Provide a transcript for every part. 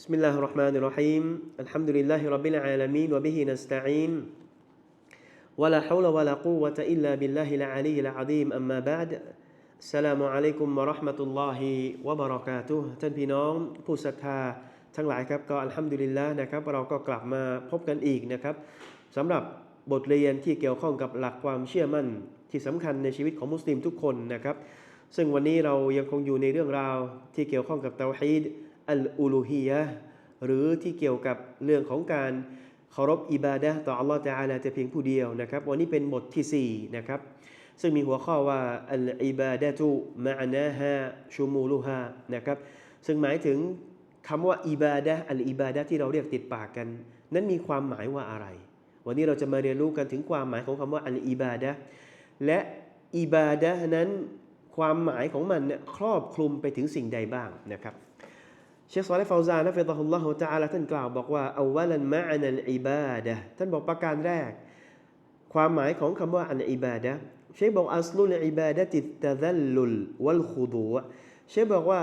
بسم الله الرحمن الرحيم الحمد لله رب العالمين وبه نستعين ولا حول ولا قوة إلا بالله العلي العظيم أما بعد السلام عليكم ورحمة الله وبركاته ท่านพี่น้องผู้ศรัทธาทั้งหลายครับก็อัลฮัมดุลิลละนะครับเราก็กลับมาพบกันอีกนะครับสำหรับบทเรียนที่เกี่ยวข้องกับหลักความเชื่อมั่นที่สำคัญในชีวิตของมุสลิมทุกคนนะครับ ซึ่งวันนี้เรายังคงอยู่ในเรื่องราวที่เกี่ยวข้องกับเตาฮีด อัลอูลูฮียะหรือที่เกี่ยวกับเรื่องของการเคารพอิบาดะต่ออัลลอฮฺตะอาลาแต่เพียงผู้เดียวนะครับ วันนี้เป็นบทที่4นะครับซึ่งมีหัวข้อว่าอัลอิบาดะตุมะนาฮาชูมูลูฮานะครับซึ่งหมายถึงคำว่าอิบาดะอัลอิบาดะที่เราเรียกติดปากกัน นั้นมีความหมายว่าอะไร วันนี้เราจะมาเรียนรู้กันถึงความหมายของคำว่าอัลอิบาดะและอิบาดะนั้นความหมายของมันเนี่ยครอบคลุมไปถึงสิ่งใดบ้างนะครับ เชคซอลฟาวซานนะฟิตะฮุลลอฮุตะอาลาท่านกล่าวบอกว่าอวัลันมะอานัลอิบาดะท่านบอกประการแรก ความหมายของคำว่าอันอิบาดะเชคบอกอัสลุลอิบาดะติตะซัลลุลวัลขุดูเชคบอกว่า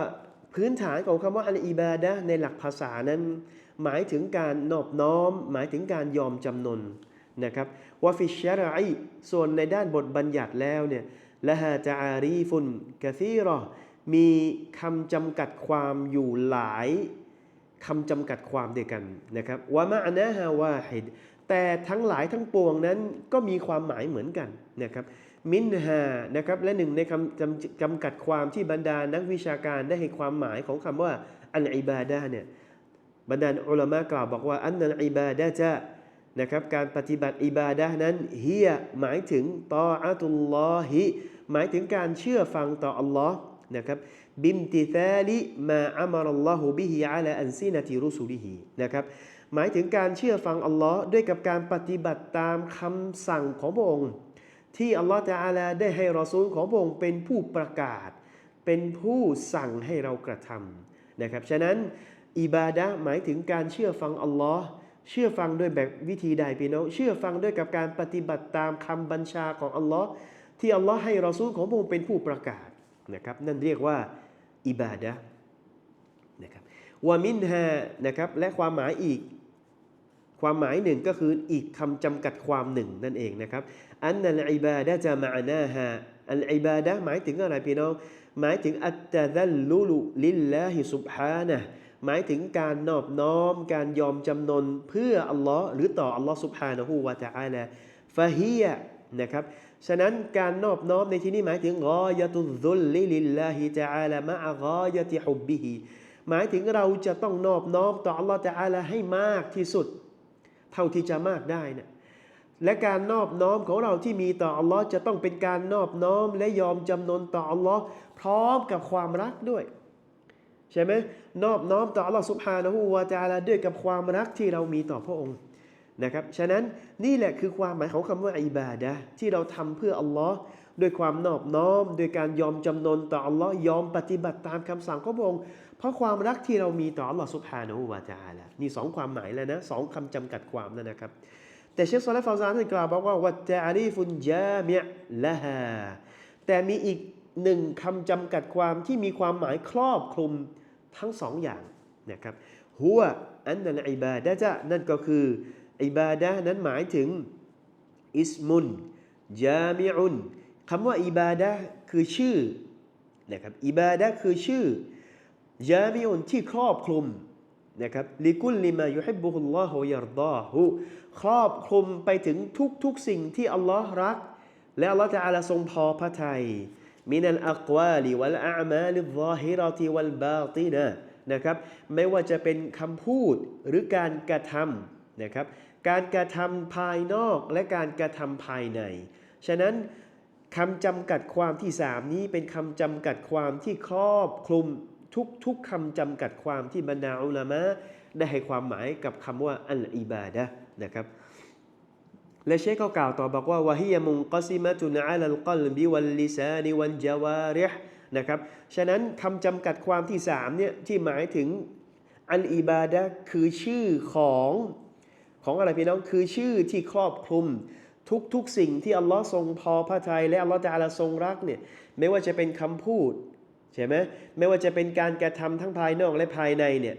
พื้นฐานของคำว่าอันอิบาดะในหลักภาษานั้น หมายถึงการนอบน้อม หมายถึงการยอมจำนนนะครับว่าฟิชชะรอีส่วนในด้านบทบัญญัติแล้วเนี่ยละฮาจารีฟุนกะซีรอ มีคำจำกัดความอยู่หลายคำจำกัดความเด้วกันนะครับวะมะนะฮาวาฮิดแต่ทั้งหลายทั้งปวงนั้นก็มีความหมายเหมือนกันนะครับมินฮานะครับและหนึ่งในคำจำจำกัดความที่บรรดานักวิชาการได้ให้ความหมายของคำว่าอัลอิบาดะเนี่ยบรรดาอุลามะกล่าวบอกว่าอันนัลอิบาดะจะนะครับการปฏิบัติอิบาดะนั้นเฮียหมายถึงตออะตุลลอฮิหมายถึงการเชื่อฟังต่ออัลลอฮ์ นะครับบิมติซาลิมาอัมรัลลอฮุบิฮิอาลาอันซีนติรุสุลิฮินะครับหมายถึงการเชื่อฟังอัลลอฮ์ด้วยกับการปฏิบัติตามคำสั่งของพระองค์ ที่อัลลอฮ์ตะอาลาได้ให้รอซูลของพระองค์เป็นผู้ประกาศ เป็นผู้สั่งให้เรากระทำนะครับฉะนั้นอิบาดะหมายถึงการเชื่อฟังอัลลอฮ์เชื่อฟังด้วยแบบวิธีใดพี่น้อง เชื่อฟังด้วยกับการปฏิบัติตามคำบัญชาของอัลลอฮ์ที่อัลลอฮ์ให้รอซูลของพระองค์เป็นผู้ประกาศ นะครับนั่นเรียกว่าอิบาดะนะครับวามินฮานะครับและความหมายอีกความหมายหนึ่งก็คืออีกคำจำกัดความหนึ่งนั่นเองนะครับอันนัลอิบาดะจะมาอานาฮาอัลอิบาดะหมายถึงอะไรพี่น้อง หมายถึงอัตตะซัลลุลุลิลลาฮิสุบฮานะหมายถึงการนอบน้อม การยอมจำนนเพื่ออัลลอฮ์หรือต่ออัลลอฮ์สุบฮานะฮูวะตะอาลาฟะฮียนะครับ ฉะนั้นการนอบน้อมในที่นี้หมายถึงกอยตุซุลลิลิลลาฮิตะอาลามะอะกอยติฮุบบิฮิหมายถึงเราจะต้องนอบน้อมต่ออัลลอฮ์ตะอาลาให้มากที่สุด เท่าที่จะมากได้นะและการนอบน้อมของเราที่มีต่ออัลลอฮ์จะต้องเป็นการนอบน้อมและยอมจำนนต่ออัลลอฮ์พร้อมกับความรักด้วยใช่ไหมนอบน้อมต่ออัลลอฮ์สุบฮานะฮูวาจาลาด้วยกับความรักที่เรามีต่อพระองค์ นะครับ ฉะนั้นนี่แหละคือความหมายของคำว่าอิบาดะที่เราทำเพื่ออัลลอฮ์ด้วยความนอบน้อมโดยการยอมจำนนต่ออัลลอฮ์ยอมปฏิบัติตามคำสั่งของพระองค์เพราะความรักที่เรามีต่ออัลลอฮ์สุบฮานะฮูวาจาลานี่สองความหมายแล้วนะสองคำจำกัดความนั่นนะครับ แต่เชคซอลและฟาวซานท่านกล่าวบอกว่าวัตจารีฟุนจามิละฮาแต่มีอีกหนึ่งคำจำกัดความที่มีความหมายครอบคลุมทั้งสองอย่างนะครับหัวอันนั้นอิบาดะจะนั่นก็คือ อิบาดะนั้นหมายถึงอิสมุนจามิอุนคำว่าอิบาดะคือชื่อนะครับอิบาดะคือชื่อจามิอุนที่ครอบคลุมนะครับลิกุลลิมายุฮิบบุฮุลลอฮุยัรดาหุครอบคลุมไปถึงทุกๆสิ่งที่อัลลอฮ์รัก และอัลลอฮ์จะอาลาทรงพอพระทัยมินัลอักวาลิวัลอามาลิซาฮิรติวัลบาตินะนะครับไม่ว่าจะเป็นคำพูดหรือการกระทำนะครับ การกระทำภายนอกและการกระทำภายใน ฉะนั้นคำจำกัดความที่สามนี้เป็นคำจำกัดความที่ครอบคลุมทุกๆคำจำกัดความที่บรรดาอุลามะได้ให้ความหมายกับคำว่าอัลอิบาดะนะครับ และเชคเขากล่าวต่อบอกว่าวะฮิยมุงกอซิมะตุนอาลัลกลบิวัลลิซานิวันจาวาริฮนะครับ ฉะนั้นคำจำกัดความที่สามเนี่ยที่หมายถึงอัลอิบาดะคือชื่อของ ของอะไรพี่น้องคือชื่อที่ครอบคลุมทุกๆสิ่งที่อัลลอฮ์ทรงพอพระทัยและอัลลอฮ์จะอาลาทรงรักเนี่ยไม่ว่าจะเป็นคำพูดใช่ไหมไม่ว่าจะเป็นการกระทำทั้งภายนอกและภายในเนี่ย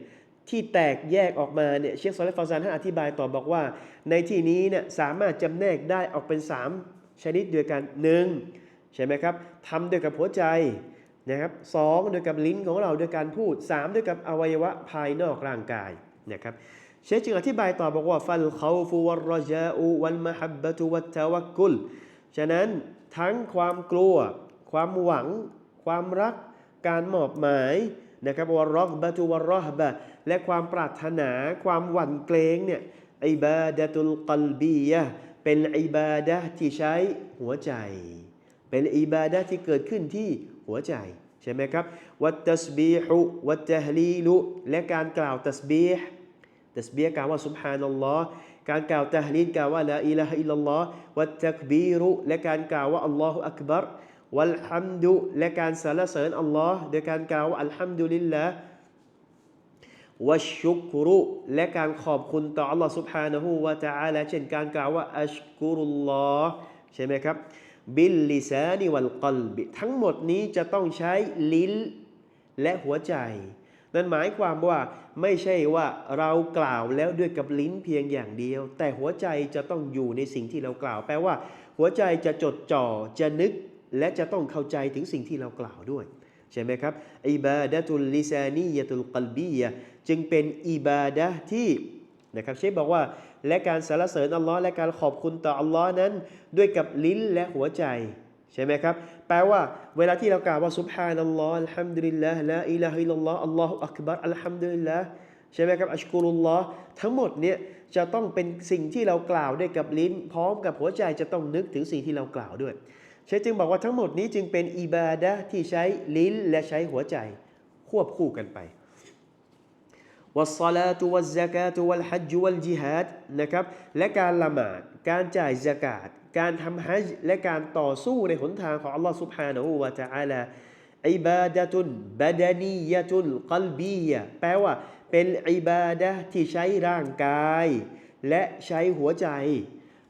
ที่แตกแยกออกมาเนี่ยเชคซอลเลฟฟาซานท่านอธิบายต่อบอกว่า ในที่นี้เนี่ยสามารถจำแนกได้ออกเป็น 3 ชนิดด้วยกันหนึ่งใช่ไหมครับทำด้วยกับหัวใจนะครับสองด้วยกับลิ้นของเราด้วยการพูดสามด้วยกับอวัยวะภายนอกร่างกายนะครับ เชคจึงอธิบายต่อบอกว่าฟัลเขาฟูวรรจาอูวัลมะฮับบะตุวัตะวักุล ฉะนั้นทั้งความกลัว ความหวัง ความรัก การมอบหมายนะครับวรอกบะตุวรอบะและความปรารถนา ความหวั่นเกรงเนี่ยอิบาดะตุลกลบียะเป็นอิบาดะที่ใช้หัวใจ เป็นอิบาดะที่เกิดขึ้นที่หัวใจใช่ไหมครับวัตตัสบีฮุวัตตะฮลีลุและการกล่าวตัสบีฮ์ ตัสบีฮ์กล่าวว่าสุบฮานัลลอฮ์การกล่าวตะฮลีลกล่าวว่าลาอิลาฮะอิลลัลลอฮ์วัตตักบีรุและการกล่าวว่าอัลลอฮุอักบัรวัลฮัมดุและการสรรเสริญอัลลอฮ์โดยการกล่าวว่าอัลฮัมดุลิลลาห์วัชชุกรุและการขอบคุณต่อ Allah سبحانه และ تعالى เช่นการกล่าวว่าอัชกุรุลลอฮ์ใช่ไหมครับ บิลลิซานิวัลกลบิทั้งหมดนี้จะต้องใช้ลิ้นและหัวใจ นั่นหมายความว่าไม่ใช่ว่าเรากล่าวแล้วด้วยกับลิ้นเพียงอย่างเดียว แต่หัวใจจะต้องอยู่ในสิ่งที่เรากล่าว แปลว่า หัวใจจะจดจ่อจะนึก และจะต้องเข้าใจถึงสิ่งที่เรากล่าวด้วยใช่ไหมครับอิบาดะตุลลิซานียะตุลกัลบียะจึงเป็นอิบาดะที่นะครับเชฟบอกว่าและการสรรเสริญอัลลอฮ์และการขอบคุณต่ออัลลอฮ์นั้น ด้วยกับลิ้นและหัวใจใช่ไหมครับ แปลว่าเวลาที่เรากล่าวว่าซุบฮานัลลอฮ์อัลฮัมดุลิลลาห์ลาอิลาฮิลลัลลอฮ์อัลลอฮุอักบัรอัลฮัมดุลิลลาห์ใช่ไหมครับอัชกุรุลลอฮ์ทั้งหมดเนี่ยจะต้องเป็นสิ่งที่เรากล่าวด้วยกับลิ้น พร้อมกับหัวใจจะต้องนึกถึงสิ่งที่เรากล่าวด้วยเชฟจึงบอกว่าทั้งหมดนี้จึงเป็นอิบาดะที่ใช้ลิ้นและใช้หัวใจ ควบคู่กันไปวัสซาลาตุวัซซากาตุวัลฮัจญ์วัลจิฮาดนะครับและการละหมาด การจ่ายซากาต การทำฮัจญ์และการต่อสู้ในหนทางของอัลลอฮ์ سبحانه และ تعالى อิบาดะตุนบาดานียะตุลกลบียะแปลว่า เป็นอิบาดะห์ที่ใช้ร่างกาย และใช้หัวใจ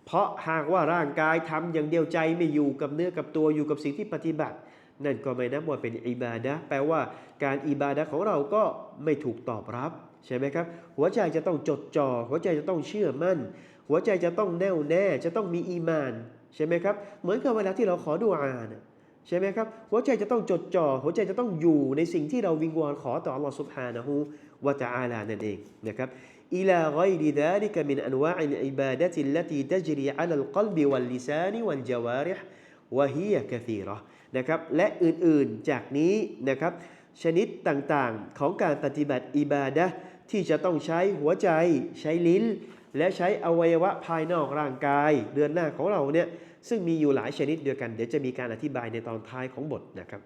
เพราะหากว่าร่างกายทำอย่างเดียวใจไม่อยู่กับเนื้อกับตัวอยู่กับสิ่งที่ปฏิบัติ นั่นก็ไม่นับว่าเป็นอิบาดะห์แปลว่าการอิบาดะห์ของเราก็ไม่ถูกตอบรับ ใช่ไหมครับ หัวใจจะต้องจดจ่อหัวใจจะต้องเชื่อมั่น หัวใจจะต้องแน่วแน่ จะต้องมีอีมาน ใช่ไหมครับ เหมือนกับเวลาที่เราขอดุอานะใช่ไหมครับ หัวใจจะต้องจดจ่อหัวใจจะต้องอยู่ในสิ่งที่เราวิงวอนขอต่อ Allah سبحانه และ تعالى นั่นเองนะครับ إلى غير ذلك من أنواع العبادة التي تجري على القلب واللسان والجوارح وهي كثيرة นะครับและอื่นๆจากนี้นะครับชนิดต่างๆของการปฏิบัติอิบาดะห์ที่จะต้องใช้หัวใจ ใช้ลิ้น และใช้อวัยวะภายนอกร่างกาย เดือนหน้าของเราเนี่ยซึ่งมีอยู่หลายชนิดเดียวกัน เดี๋ยวจะมีการอธิบายในตอนท้ายของบทนะครับ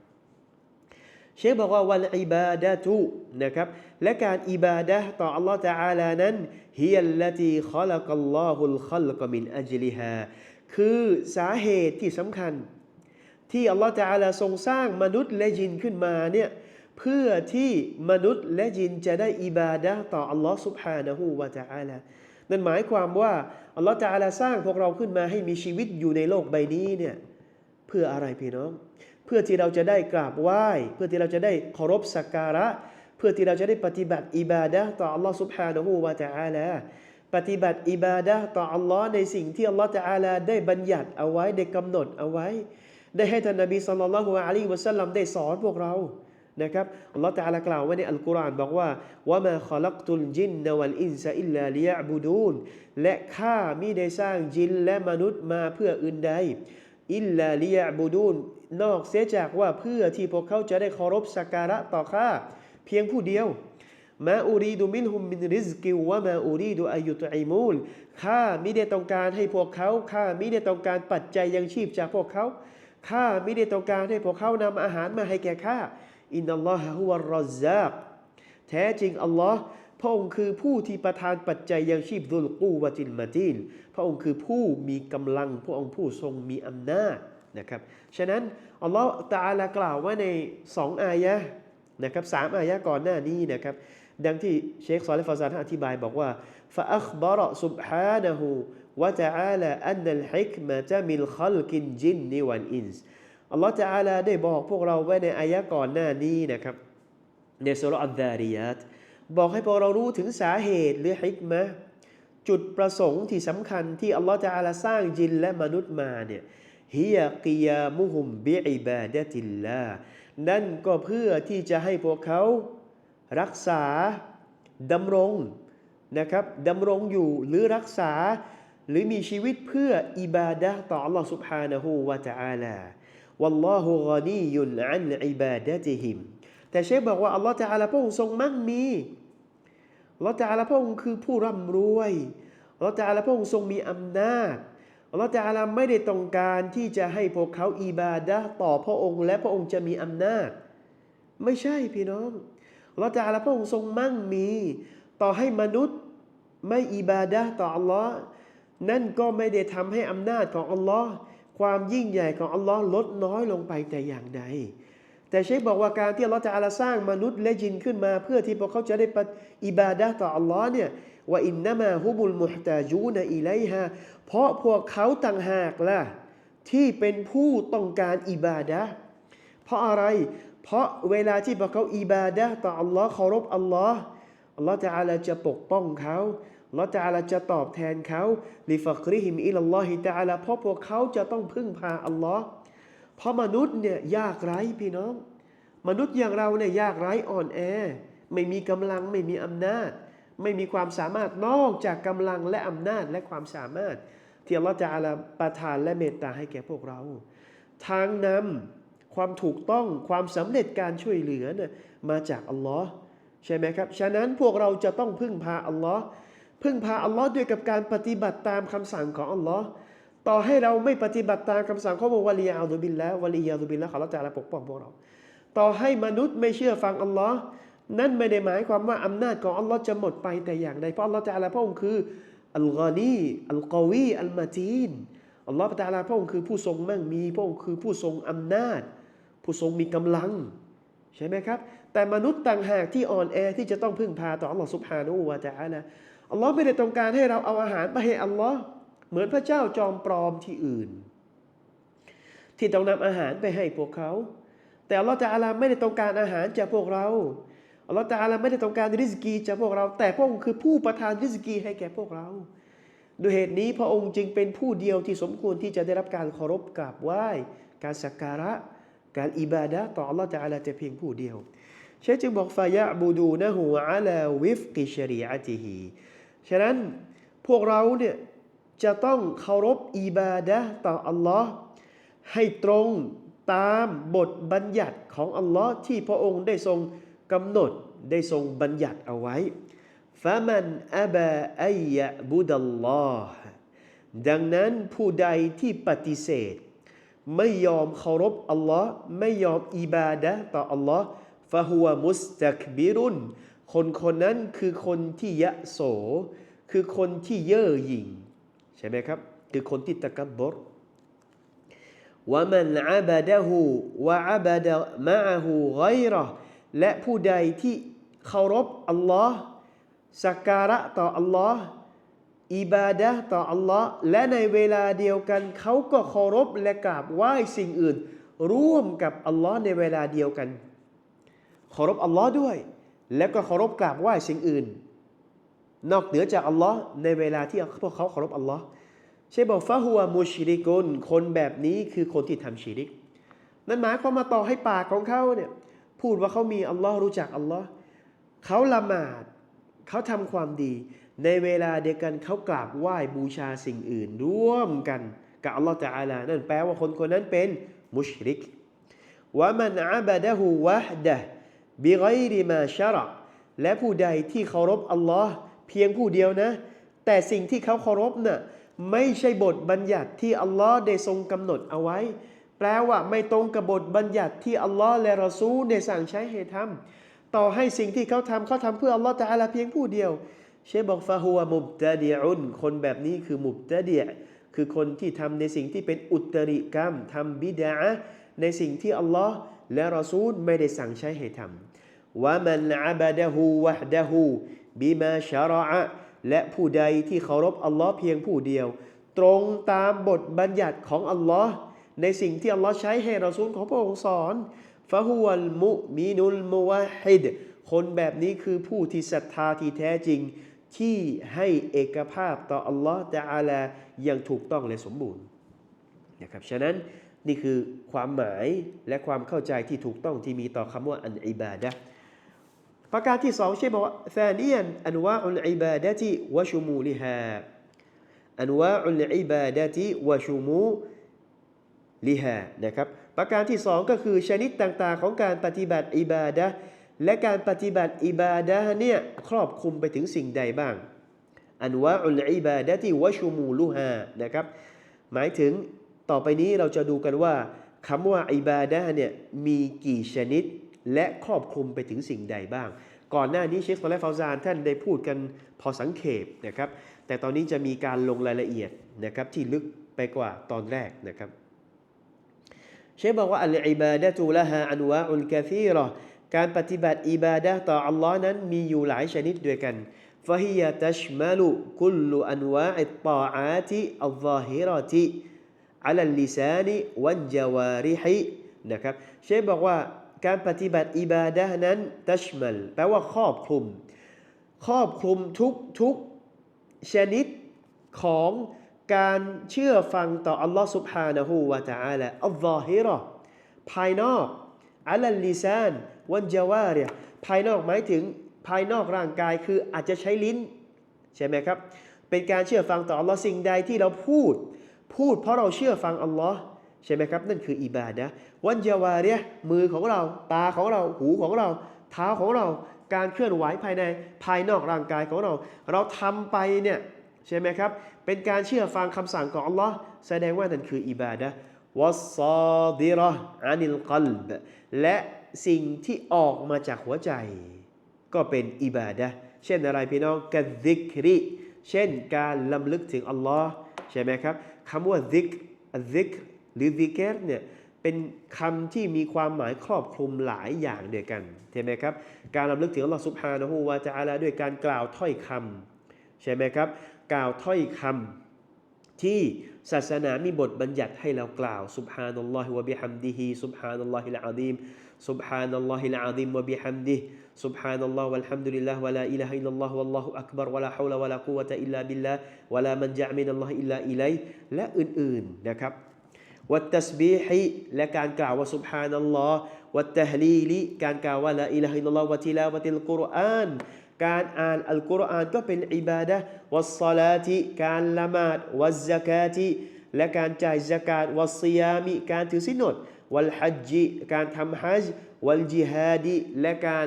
เชคบอกว่าวันอิบาดะตุนะครับและการอิบาดะห์ต่อ Allah Ta'ala นั้นฮิยัลลตีขลักัลลอฮุลขลกมินอัจลิฮาคือสาเหตุที่สำคัญ ที่อัลลอฮฺตะอาลาทรงสร้างมนุษย์และยินขึ้นมาเนี่ยเพื่อที่มนุษย์และยินจะได้อิบาดะห์ต่ออัลลอฮฺ سبحانه และ تعالى นั่นหมายความว่าอัลลอฮฺจะอาลาสร้างพวกเราขึ้นมาให้มีชีวิตอยู่ในโลกใบนี้เนี่ยเพื่ออะไรพี่น้อง เพื่อที่เราจะได้กราบไหว้ เพื่อที่เราจะได้เคารพสักการะ เพื่อที่เราจะได้ปฏิบัติอิบาดะต่ออัลลอฮฺ سبحانه ะฮูวาตะอาลาปฏิบัติอิบาดะต่ออัลลอฮ์ในสิ่งที่อัลลอฮ์จะอาลาได้บัญญัติเอาไว้ได้กำหนดเอาไว้ ได้ให้ท่านนบีสุลต่านละฮ์อะลัยวะสัลลัมได้สอนพวกเรา นะครับอัลลอฮฺตาลากล่าวไว้ในอัลกุรอานบอกว่าวะมาขลักตุลจินนวัลอินซาอิลลาลิยะบูดูนและข้ามิได้สร้างจินและมนุษย์มาเพื่ออื่นใดอิลลาลิยะบูดูนนอกเสียจากว่าเพื่อที่พวกเขาจะได้เคารพสักการะต่อข้าเพียงผู้เดียวมาอูรีดูมินฮุมมินริสกิวะมาอูรีดูอายุตอิมูลข้ามิได้ต้องการให้พวกเขาข้ามิได้ต้องการปัจจัยยังชีพจากพวกเขาข้ามิได้ต้องการให้พวกเขานำอาหารมาให้แก่ข้า อินนัลลอฮฺฮุวรรอซักแท้จริงอัลลอฮ์พระองค์คือผู้ที่ประทานปัจจัยยังชีพดุลกูวะจินมาตินพระองค์คือผู้มีกำลัง พระองค์ผู้ทรงมีอำนาจนะครับ ฉะนั้นอัลลอฮ์ตาลากล่าวว่าในสองอายะนะครับสามอายะก่อนหน้านี้นะครับดังที่เชคซอลิฟาซานอธิบายบอกว่าฟาอัคบาระซุบฮานะฮูวะตะอาลาอันนัลฮิกมะตะมิลขลกินจินนิวันอินซ์ อัลลอฮฺจะอาลาได้บอกพวกเราไว้ในอายะก่อนหน้านี้นะครับในสุรอัลดาริยัตบอกให้พวกเรารู้ถึงสาเหตุหรือฮิกมะจุดประสงค์ที่สำคัญที่อัลลอฮฺจะอาลาสร้างจินและมนุษย์มาเนี่ยฮิยากิยามุฮุมบิอิบาดะติลลานั่นก็เพื่อที่จะให้พวกเขารักษาดำรงนะครับดำรงอยู่หรือรักษา หรือมีชีวิตเพื่ออิบาดะต่ออัลลอฮฺสุบฮานะฮูวะตะอาลา วัลลอฮุกานียุนอันอิบาดะติฮิมแต่เชคบอกว่าอัลลอฮฺจะอาลาพระองค์ทรงมั่งมีอัลลอฮฺจะอาลาพระองค์คือผู้ร่ำรวยอัลลอฮฺจะอาลาพระองค์ทรงมีอำนาจอัลลอฮฺจะอาลาไม่ได้ต้องการที่จะให้พวกเขาอิบาดะต่อพระองค์ และพระองค์จะมีอำนาจ ไม่ใช่พี่น้องอัลลอฮฺจะอาลาพระองค์ทรงมั่งมี ต่อให้มนุษย์ไม่อิบาดะต่ออัลลอฮ์นั่นก็ไม่ได้ทำให้อำนาจของอัลลอฮ์ ความยิ่งใหญ่ของอัลลอฮ์ลดน้อยลงไปแต่อย่างใด แต่เชคบอกว่าการที่อัลลอฮ์จะอาลาสร้างมนุษย์และจินขึ้นมา เพื่อที่พวกเขาจะได้ปฏิอิบาดะต่ออัลลอฮ์เนี่ยว่าอินนามาฮุบุลมุฮตาจูนอิไลฮะเพราะพวกเขาต่างหากล่ะที่เป็นผู้ต้องการอิบาดะเพราะอะไร เพราะเวลาที่พวกเขาอิบาดะต่ออัลลอฮ์เคารพอัลลอฮ์อัลลอฮ์จะอาลาจะปกป้องเขา ลอฮ์จะอาลาจะตอบแทนเขาลิฟักริฮิมอิลลอฮิตาลาเพราะพวกเขาจะต้องพึ่งพาอัลลอฮ์เพราะมนุษย์เนี่ยยากไร้พี่น้อง มนุษย์อย่างเราเนี่ยยากไร้อ่อนแอ ไม่มีกำลังไม่มีอำนาจ ไม่มีความสามารถนอกจากกำลังและอำนาจและความสามารถ ที่อัลลอฮฺจะอาลาประทานและเมตตาให้แก่พวกเรา ทางนำความถูกต้องความสำเร็จการช่วยเหลือเนี่ยมาจากอัลลอฮ์ใช่ไหมครับ ฉะนั้นพวกเราจะต้องพึ่งพาอัลลอฮ์ พึ่งพาอัลลอฮ์ด้วยกับการปฏิบัติตามคำสั่งของอัลลอฮ์ต่อให้เราไม่ปฏิบัติตามคำสั่งของวะลียาอัลบิลแล้ววะลียาอัลบิลแล้วเขาจะอาลาปกป้องพวกเรา ต่อให้มนุษย์ไม่เชื่อฟังอัลลอฮ์นั่นไม่ได้หมายความว่าอำนาจของอัลลอฮ์จะหมดไปแต่อย่างใดเพราะอัลลอฮ์จะอาลาพระองค์คืออัลกอนีอัลกอวีอัลมาจีนอัลลอฮ์ตะอาลาพระองค์คือผู้ทรงมั่งมี พระองค์คือผู้ทรงอำนาจ ผู้ทรงมีกำลัง ใช่ไหมครับ แต่มนุษย์ต่างหากที่อ่อนแอที่จะต้องพึ่งพาต่ออัลลอฮ์สุบฮานูวะตะอาลา อัลลอฮ์ไม่ได้ต้องการให้เราเอาอาหารไปให้อัลลอฮ์เหมือนพระเจ้าจอมปลอมที่อื่น ที่ต้องนำอาหารไปให้พวกเขา แต่อัลลอฮ์ตะอาลาไม่ได้ต้องการอาหารจากพวกเราอัลลอฮ์ตะอาลาไม่ได้ต้องการริสกีจากพวกเรา แต่พระองค์คือผู้ประทานริสกีให้แก่พวกเราด้วยเหตุนี้พระองค์จึงเป็นผู้เดียวที่สมควรที่จะได้รับการเคารพกราบไหว้ การสักการะ การอิบาดะต่ออัลลอฮ์ตะอาลาแต่เพียงผู้เดียวเชคจึงบอกฟายะบูดูนะฮูอาลาวิฟกิชรีอะติฮี ฉะนั้นพวกเราเนี่ยจะต้องเคารพอิบาดะต่ออัลลอฮ์ให้ตรงตามบทบัญญัติของอัลลอฮ์ที่พระองค์ได้ทรงกำหนดได้ทรงบัญญัติเอาไว้ฟะมันอบาอัยยะบุดัลลอฮ์ดังนั้นผู้ใดที่ปฏิเสธ ไม่ยอมเคารพอัลลอฮ์ไม่ยอมอิบาดะต่ออัลลอฮ์ฟะฮุวมุสตักบิรุน คนคนนั้นคือคนที่ยะโส คือคนที่เย่อหยิ่งใช่ไหมครับ คือคนที่ตะกับบรวะมันอาบดะฮูวะอาบดะมะอะฮูไกรอและผู้ใดที่เคารพอัลลอฮ์สักการะต่ออัลลอฮ์อิบาดะต่ออัลลอฮ์และในเวลาเดียวกันเขาก็เคารพและกราบไหว้สิ่งอื่น ร่วมกับอัลลอฮ์ในเวลาเดียวกันเคารพอัลลอฮ์ด้วย แล้วก็เคารพกราบไหว้สิ่งอื่น นอกเหนือจากอัลลอฮ์ในเวลาที่พวกเขาเคารพอัลลอฮ์ใช่บอกฟะฮัวมุชริกุนคนแบบนี้คือคนที่ทำชีริก นั่นหมายความมาต่อให้ปากของเขาเนี่ยพูดว่าเขามีอัลลอฮ์รู้จักอัลลอฮ์เขาละหมาดเขาทำความดี ในเวลาเดียวกันเขากราบไหว้บูชาสิ่งอื่น ร่วมกันกับอัลลอฮ์ตะอาลานั่นแปลว่าคนคนนั้นเป็นมุชริกวะมันอาบดะฮูวะดะ บิไกริมาชะระและผู้ใดที่เคารพอัลลอฮ์เพียงผู้เดียวนะ แต่สิ่งที่เขาเคารพน่ะไม่ใช่บทบัญญัติที่อัลลอฮ์ได้ทรงกำหนดเอาไว้ แปลว่าไม่ตรงกับบทบัญญัติที่อัลลอฮ์และรอซูลได้สั่งใช้ให้ทำต่อให้สิ่งที่เขาทำเขาทำเพื่ออัลลอฮ์แต่ละเพียงผู้เดียว เชฟบอกฟาฮัวมุบตะเดีอุนคนแบบนี้คือมุบตะเดียคือคนที่ทำในสิ่งที่เป็นอุตริกรรมทำบิดาในสิ่งที่อัลลอฮ์ และรอซูลไม่ได้สั่งใช้ให้ทำว่ามันอาบดะฮูวะดะฮูบิมาชาระและผู้ใดที่เคารพอัลลอฮ์เพียงผู้เดียว ตรงตามบทบัญญัติของอัลลอฮ์ในสิ่งที่อัลลอฮ์ใช้ให้รอซูลของพระองค์สอนฟะฮุวัลมุมินุลมุวะฮิดคนแบบนี้คือผู้ที่ศรัทธาที่แท้จริง ที่ให้เอกภาพต่ออัลลอฮ์ตะอาลาอย่างถูกต้องและสมบูรณ์นะครับฉะนั้น นี่คือความหมายและความเข้าใจที่ถูกต้องที่มีต่อคำว่าอันอิบาดะประการที่สองเช่นบอกว่าซานียนอันว่าอุลอิบาดะติวชุมูลิฮาอันว่าอุลอิบาดะติวชุมูลิฮานะครับประการที่สองก็คือชนิดต่างๆ ของการปฏิบัติอิบาดะและการปฏิบัติอิบาดะเนี่ยครอบคลุมไปถึงสิ่งใดบ้าง อันว่าอุลอิบาดะติวชุมูลุฮานะครับหมายถึง ต่อไปนี้เราจะดูกันว่าคำว่าอิบาดะเนี่ยมีกี่ชนิดและครอบคลุมไปถึงสิ่งใดบ้าง ก่อนหน้านี้เชคซอลและฟาวซานท่านได้พูดกันพอสังเขปนะครับ แต่ตอนนี้จะมีการลงรายละเอียดนะครับที่ลึกไปกว่าตอนแรกนะครับ เชคบอกว่าอัลอิบาดะตุละฮาอันวาอุลกะซีราะห์การปฏิบัติอิบาดะต่ออัลลอฮ์นั้นมีอยู่หลายชนิดด้วยกันฟะฮิยะตัชมาลุคุลอันวาอิตตาอาติอัลซาฮิราะติ อัลลิซานิวันจาวาริฮินะครับเชฟบอกว่าการปฏิบัติอิบาดะนั้นตัชมัลแปลว่าครอบคลุม ครอบคลุมทุกทุกชนิดของการเชื่อฟังต่ออัลลอฮ์สุบฮานะฮูวาตาอัลอัลลอฮิรอภายนอกอัลลิซานวันจาวาเรียภายนอกหมายถึงภายนอกร่างกายคืออาจจะใช้ลิ้น ใช่ไหมครับ เป็นการเชื่อฟังต่ออัลลอฮ์สิ่งใดที่เราพูด พูดเพราะเราเชื่อฟังอัลลอฮ์ใช่ไหมครับ นั่นคืออิบาดะวันจาวาริมือของเรา ตาของเราหูของเรา เท้าของเราการเคลื่อนไหวภายในภายนอกร่างกายของเรา เราทำไปเนี่ยใช่ไหมครับ เป็นการเชื่อฟังคำสั่งของอัลลอฮ์แสดงว่านั่นคืออิบาดะวัสซาดิราะห์อานิลกัลบและสิ่งที่ออกมาจากหัวใจ ก็เป็นอิบาดะเช่นอะไรพี่น้องกัซิกริ เช่นการลำลึกถึงอัลลอฮ์ ใช่ไหมครับคำว่าซิกซิกหรือซิกเกตเนี่ยเป็นคำที่มีความหมายครอบคลุมหลายอย่างเดียวกันใช่ไหมครับการรำลึกถึงอัลลอฮฺสุบฮานะฮูวาจาละด้วยการกล่าวถ้อยคำใช่ไหมครับกล่าวถ้อยคำที่ศาสนามีบทบัญญัติให้เรากล่าวสุบฮานัลลอฮิวะบิฮัมดีฮีสุบฮานัลลอฮิลอาดีม سبحان الله العظيم وبحمده سبحان الله والحمد لله ولا إله إلا الله والله أكبر ولا حول ولا قوة إلا بالله ولا منجع من الله إلا إليه และอื่นๆนะครับ วัตตสบีฮิและการกล่าวว่าสุบฮานัลลอฮ์วัตตฮลีลิการกล่าวว่าละอิลาฮิลลอฮ์วะติลาวะติลกุรอาน การอ่านอัลกุรอานก็เป็นอิบาดะห์วัสซาลาติการละหมาดวัซซะกาติและการจ่ายซะกาตวัสซิยามิการถือศีลอด วัลฮัจจิการทำฮัจญ์วัลจิฮาดีและการ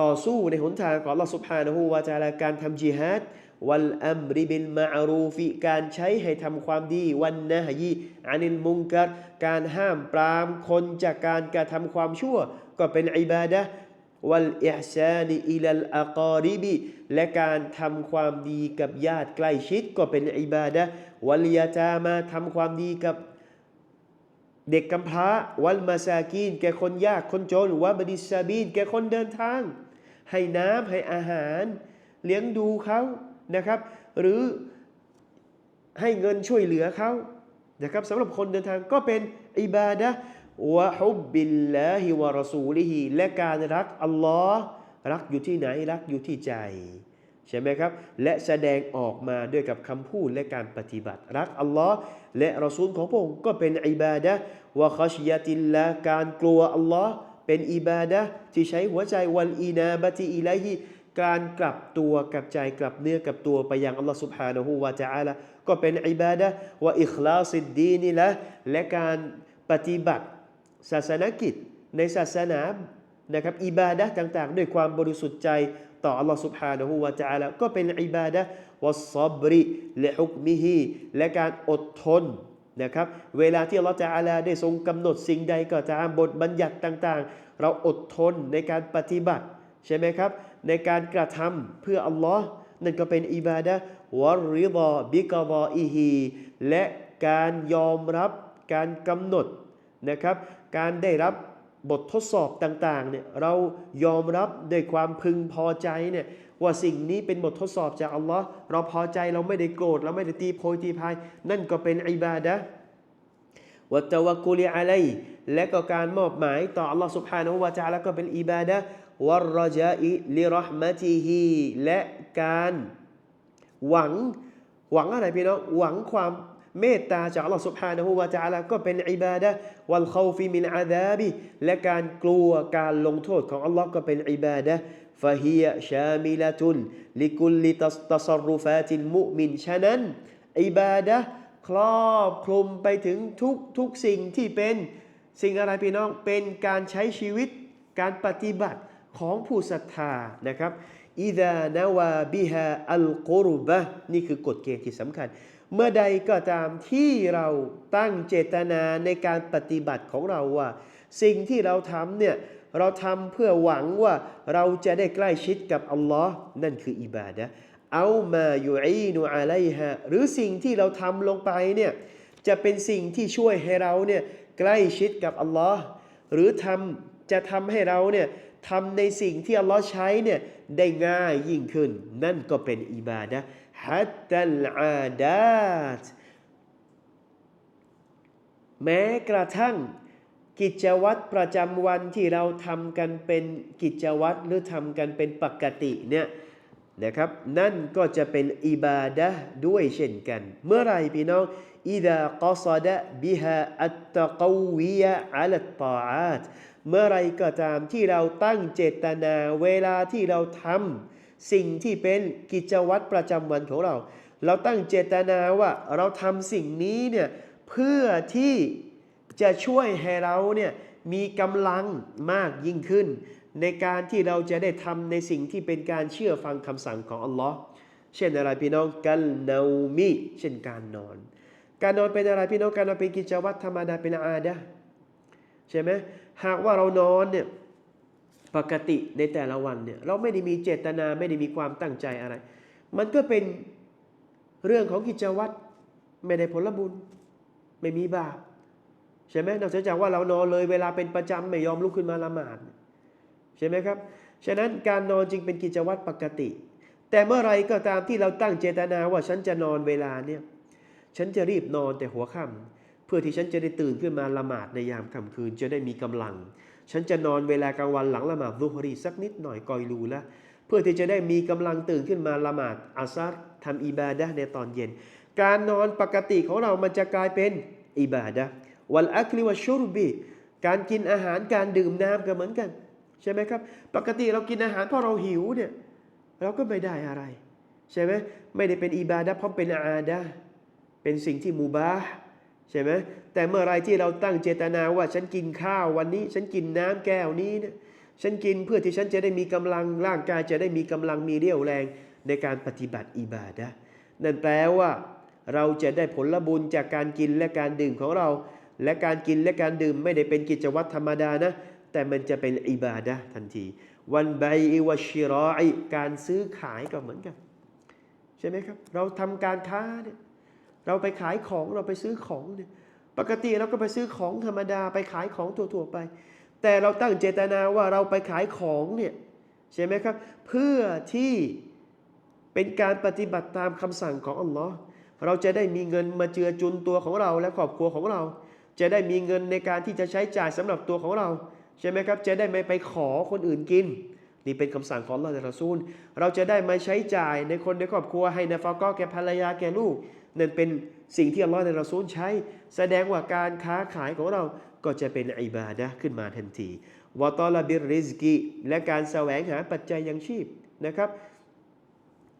ต่อสู้ในหนทางของ Allah سبحانه และ تعالى การทำจิฮาด วัลอัมริบิลมาอารูฟิการใช้ให้ทำความดี วันนะฮยีอานิลมุงกัรการห้ามปรามคนจากการกระทำความชั่ว ก็เป็นอิบาดะห์วัลอิฮซานีอิลัลอากอริบิและการทำความดีกับญาติใกล้ชิดก็เป็นอิบาดะห์วัลยาตามาทำความดีกับ เด็กกำพร้าวัลมาซากีน แก่คนยากคนจนวะบดิซาบีน แก่คนเดินทาง ให้น้ำให้อาหาร เลี้ยงดูเขานะครับ หรือให้เงินช่วยเหลือเขานะครับสำหรับคนเดินทางก็เป็นอิบาดะวะฮุบบิลลาฮิวะรอซูลิฮิและการรักอัลลอฮ์รักอยู่ที่ไหนรักอยู่ที่ใจ ใช่ไหมครับ และแสดงออกมาด้วยกับคำพูดและการปฏิบัติ รักอัลลอฮ์และรอซูลของพระองค์ก็เป็นอิบาดะวะคชยาตินละการกลัวอัลลอฮ์เป็นอิบาดะที่ใช้หัวใจวันอีนาบัติอิไลฮิการกลับตัวกับใจกลับเนื้อกับตัวไปยังอัลลอฮ์ سبحانه และ تعالى ก็เป็นอิบาดะวะอิคลาสิดดีนีละและการปฏิบัติศาสนกิจในศาสนา นะครับอิบาดะห์ต่างๆ ด้วยความบริสุทธิ์ใจต่ออัลลอฮ์ سبحانه และ تعالى ก็เป็นอิบาดะห์วัสซับริและฮุกมิฮิและการอดทนนะครับเวลาที่อัลลอฮ์ تعالى ได้ทรงกำหนดสิ่งใดก็ตามบทบัญญัติต่างๆ เราอดทนในการปฏิบัติ ใช่ไหมครับ ในการกระทำเพื่ออัลลอฮ์นั่นก็เป็นอิบาดะห์วะริฎอบิกะฎออิฮีและการยอมรับการกำหนดนะครับ การได้รับ บททดสอบต่างๆเนี่ยเรายอมรับด้วยความพึงพอใจเนี่ยว่าสิ่งนี้เป็นบททดสอบจากอัลลอฮ์เราพอใจเราไม่ได้โกรธเราไม่ได้ตีโพยตีพาย นั่นก็เป็นอิบาดะวัตวกุลิอะไลและก็การมอบหมายต่ออัลลอฮ์สุบฮานะฮูวาจาแล้วก็เป็นอิบาดะวรรจาอิลิรหมะติฮีและการหวังหวังอะไรพี่น้องหวังความ เมตตาจากอัลลอฮ์สุบฮานะฮูวาจาลก็เป็นอิบาดะวัลคอฟีมินอาดาบีและการกลัวการลงโทษของอัลลอฮ์ก็เป็นอิบาดะฟะฮียชามิลาตุนลิกุลลิตัสรุฟาตินมุมินฉะนั้นอิบาดะครอบคลุมไปถึงทุกทุกสิ่งที่เป็นสิ่งอะไรพี่น้องเป็นการใช้ชีวิตการปฏิบัติของผู้ศรัทธานะครับอิดานาวาบิฮาอัลกุรบะนี่คือกฎเกณฑ์ที่สำคัญ เมื่อใดก็ตามที่เราตั้งเจตนาในการปฏิบัติของเราว่า สิ่งที่เราทำเนี่ยเราทำเพื่อหวังว่าเราจะได้ใกล้ชิดกับอัลลอฮ์นั่นคืออิบาดะเอามาอยู่อีนูอะไลฮะหรือสิ่งที่เราทำลงไปเนี่ยจะเป็นสิ่งที่ช่วยให้เราเนี่ยใกล้ชิดกับอัลลอฮ์หรือทำจะทำให้เราเนี่ยทำในสิ่งที่อัลลอฮ์ใช้เนี่ยได้ง่ายยิ่งขึ้น นั่นก็เป็นอิบาดะ ฮัตตัลอาดาตแม้กระทั่งกิจวัตรประจำวันที่เราทำกันเป็นกิจวัตรหรือทำกันเป็นปกติเนี่ยนะครับ นั่นก็จะเป็นอิบาดะด้วยเช่นกัน เมื่อไรพี่น้องอิดะกอซดะบิฮะอัตตะกวียะอัลตาอาตเมื่อไรก็ตามที่เราตั้งเจตนาเวลาที่เราทำ สิ่งที่เป็นกิจวัตรประจำวันของเรา เราตั้งเจตนาว่าเราทำสิ่งนี้เนี่ยเพื่อที่จะช่วยให้เราเนี่ยมีกำลังมากยิ่งขึ้น ในการที่เราจะได้ทำในสิ่งที่เป็นการเชื่อฟังคำสั่งของอัลลอฮ์เช่นอะไรพี่น้องกัลนามีเช่นการนอน การนอนเป็นอะไรพี่น้องการนอนเป็นกิจวัตรธรรมดาเป็นอาดะใช่ไหมหากว่าเรานอนเนี่ย ปกติในแต่ละวันเนี่ยเราไม่ได้มีเจตนาไม่ได้มีความตั้งใจอะไร มันก็เป็นเรื่องของกิจวัตรไม่ได้ผลบุญ ไม่มีบาปใช่ไหมนอกจากว่าเรานอนเลยเวลาเป็นประจำไม่ยอมลุกขึ้นมาละหมาดใช่ไหมครับฉะนั้นการนอนจึงเป็นกิจวัตรปกติ แต่เมื่อไรก็ตามที่เราตั้งเจตนาว่าฉันจะนอนเวลาเนี่ยฉันจะรีบนอนแต่หัวค่ำเพื่อที่ฉันจะได้ตื่นขึ้นมาละหมาดในยามค่ำคืน จะได้มีกำลัง ฉันจะนอนเวลากลางวันหลังละหมาดดุฮรีสักนิดหน่อยกอยรูละเพื่อที่จะได้มีกำลังตื่นขึ้นมาละหมาดอาซัรทำอิบาดะในตอนเย็น การนอนปกติของเรามันจะกลายเป็นอิบาดะวัลอัคลิวชุรบีการกินอาหารการดื่มน้ำก็เหมือนกัน ใช่ไหมครับ ปกติเรากินอาหารเพราะเราหิวเนี่ยเราก็ไม่ได้อะไร ใช่ไหมไม่ได้เป็นอิบาดะเพราะเป็นอาดะเป็นสิ่งที่มูบา ใช่ไหมแต่เมื่อไรที่เราตั้งเจตนาว่าฉันกินข้าววันนี้ ฉันกินน้ำแก้วนี้เนี่ยฉันกินเพื่อที่ฉันจะได้มีกำลังร่างกายจะได้มีกำลังมีเรี่ยวแรงในการปฏิบัติอิบาดะนั่นแปลว่า เราจะได้ผลบุญจากการกินและการดื่มของเรา และการกินและการดื่มไม่ได้เป็นกิจวัตรธรรมดานะ แต่มันจะเป็นอิบาดะทันที วันใบอิวชิรอไอการซื้อขายก็เหมือนกัน ใช่ไหมครับ เราทำการค้าเนี่ย เราไปขายของเราไปซื้อของเนี่ยปกติเราก็ไปซื้อของธรรมดาไปขายของทั่วๆไป แต่เราตั้งเจตนาว่าเราไปขายของเนี่ยใช่ไหมครับ เพื่อที่เป็นการปฏิบัติตามคำสั่งของอัลลอฮ์เราจะได้มีเงินมาเจือจุนตัวของเราและครอบครัวของเรา จะได้มีเงินในการที่จะใช้จ่ายสำหรับตัวของเรา ใช่ไหมครับ จะได้ไม่ไปขอคนอื่นกิน นี่เป็นคำสั่งของเราในรอซูล เราจะได้มาใช้จ่ายในคนในครอบครัวให้นาฟาก็แก่ภรรยาแก่ลูก นั่นเป็นสิ่งที่อัลลอฮ์ในเราซูลใช้ แสดงว่าการค้าขายของเราก็จะเป็นอิบาดะขึ้นมาทันทีวะตอลาบิริสกีและการแสวงหาปัจจัยยังชีพนะครับ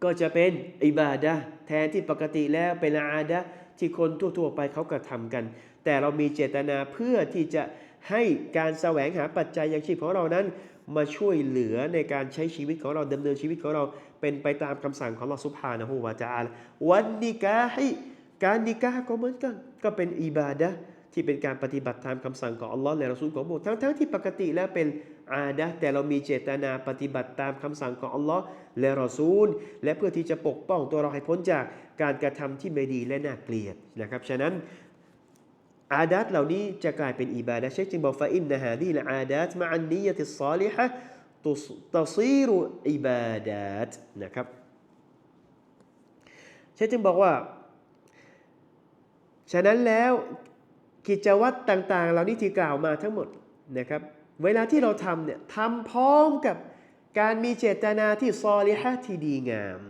ก็จะเป็นอิบาดะแทนที่ปกติแล้วเป็นอาดะที่คนทั่วๆไปเขาก็ทำกัน แต่เรามีเจตนาเพื่อที่จะ ให้การแสวงหาปัจจัยยังชีพของเรานั้น มาช่วยเหลือในการใช้ชีวิตของเราดำเนินชีวิตของเราเป็นไปตามคำสั่งของเราสุภานะฮูวาจาลวันนิกาให้การนิกาก็เหมือนกัน ก็เป็นอิบาดะที่เป็นการปฏิบัติตามคำสั่งของอัลลอฮ์และรอซูลของพระองค์ทั้งๆที่ปกติแล้วเป็นอาดะแต่เรามีเจตนาปฏิบัติตามคำสั่งของอัลลอฮ์และรอซูล และเพื่อที่จะปกป้องตัวเราให้พ้นจากการกระทำที่ไม่ดีและน่าเกลียดนะครับฉะนั้น อาดัตเหล่านี้จะกลายเป็นอิบาดะเชคจึงบอกฟาอินนะฮะดีละอาดัตมาอันนียติสซาลิฮะตซีรุอิบาดัตนะครับเชคจึงบอกว่า ฉะนั้นแล้วกิจวัตรต่างๆ เหล่านี้ที่กล่าวมาทั้งหมดนะครับ เวลาที่เราทำเนี่ยทำพร้อมกับการมีเจตนาที่ซอลิฮะที่ดีงาม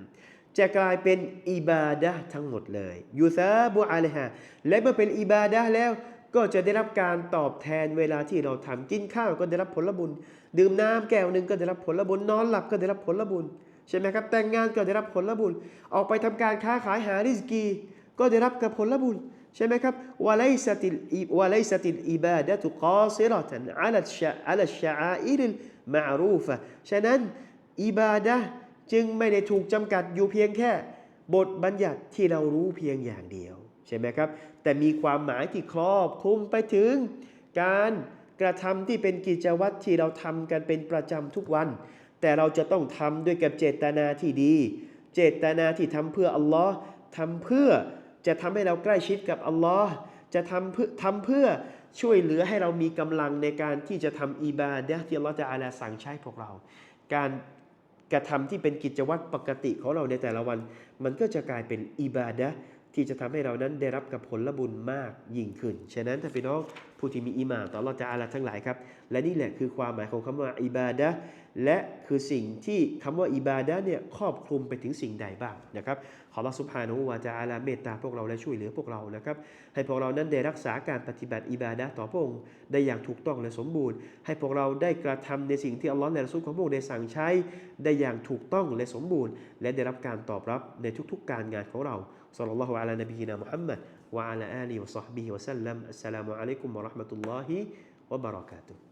จะกลายเป็นอิบาดะทั้งหมดเลยยูซาบุอะลัยฮะและเมื่อเป็นอิบาดะแล้วก็จะได้รับการตอบแทนเวลาที่เราทำกินข้าวก็ได้รับผลบุญ ดื่มน้ำแก้วหนึ่งก็ได้รับผลบุญนอนหลับก็ได้รับผลบุญใช่ไหมครับแต่งงานก็ได้รับผลบุญ ออกไปทำการค้าขายหาริสกี ก็ได้รับกับผลบุญใช่ไหมครับวะไลสติลวะไลสติลอิบาดะตุกอซิเระตันอะลัชะอะลัชะอาอิลมะอรูฟะฉะนั้นอิบาดะ์ จึงไม่ได้ถูกจำกัดอยู่เพียงแค่ บทบัญญัติที่เรารู้เพียงอย่างเดียว ใช่ไหมครับ แต่มีความหมายที่ครอบคลุมไปถึง การกระทำที่เป็นกิจวัตรที่เราทำกันเป็นประจำทุกวัน แต่เราจะต้องทำด้วยกับเจตนาที่ดี เจตนาที่ทำเพื่ออัลลอฮ์ทำเพื่อจะทำให้เราใกล้ชิดกับอัลลอฮ์จะทำเพื่อทำเพื่อช่วยเหลือให้เรามีกำลังในการที่จะทำอิบาดะที่อัลลอฮ์จะอาลาสั่งใช้พวกเรา การ กระทำที่เป็นกิจวัตรปกติของเราในแต่ละวัน มันก็จะกลายเป็นอิบาดะ ที่จะทำให้เรานั้นได้รับกับผลบุญมากยิ่งขึ้น ฉะนั้นถ้านพี่น้องผู้ที่มีอีหมานต่ออัลลอฮ์จะอาลาทั้งหลายครับ และนี่แหละคือความหมายของคำว่าอิบาดะและคือสิ่งที่คำว่าอิบาดะเนี่ยครอบคลุมไปถึงสิ่งใดบ้างนะครับขออัลลอฮ์ซุบฮานะฮูวะตะอาลาเมตตาพวกเราและช่วยเหลือพวกเรานะครับให้พวกเรานั้นได้รักษาการปฏิบัติอิบาดะต่อพระองค์ได้อย่างถูกต้องและสมบูรณ์ ให้พวกเราได้กระทำในสิ่งที่อัลลอฮ์และรอซูลของพระองค์ได้สั่งใช้ ได้อย่างถูกต้องและสมบูรณ์ และได้รับการตอบรับในทุกๆ การงานของเรา สัลลัลลอฮุอะลานบีน